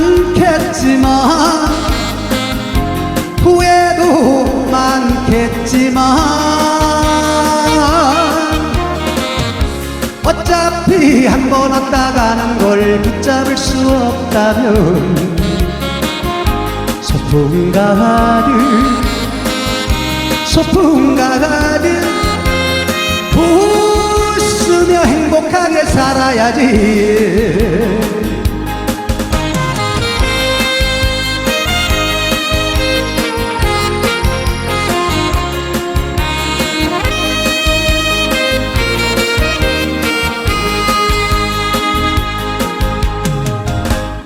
많겠지만 후회도 많겠지만 어차피 한 번 왔다 가는 걸 붙잡을 수 없다면 소풍 가듯 소풍 가듯 웃으며 행복하게 살아야지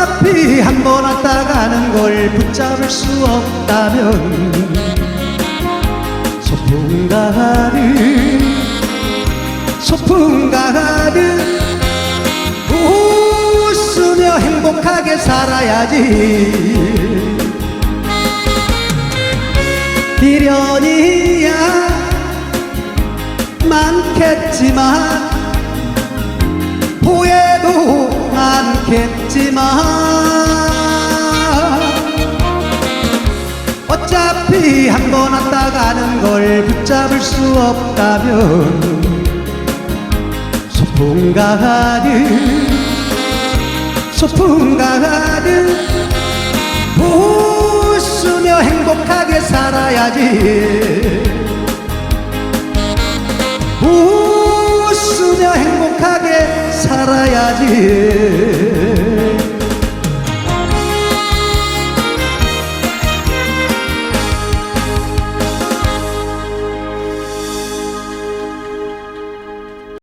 어차피 한 번 왔다 가는 걸 붙잡을 수 없다면 소풍 가듯 소풍 가듯 웃으며 행복하게 살아야지. 미련이야 많겠지만 후회도 많겠지만 한 번 왔다 가는 걸 붙잡을 수 없다면 소풍 가듯 소풍 가듯 웃으며 행복하게 살아야지. 웃으며 행복하게 살아야지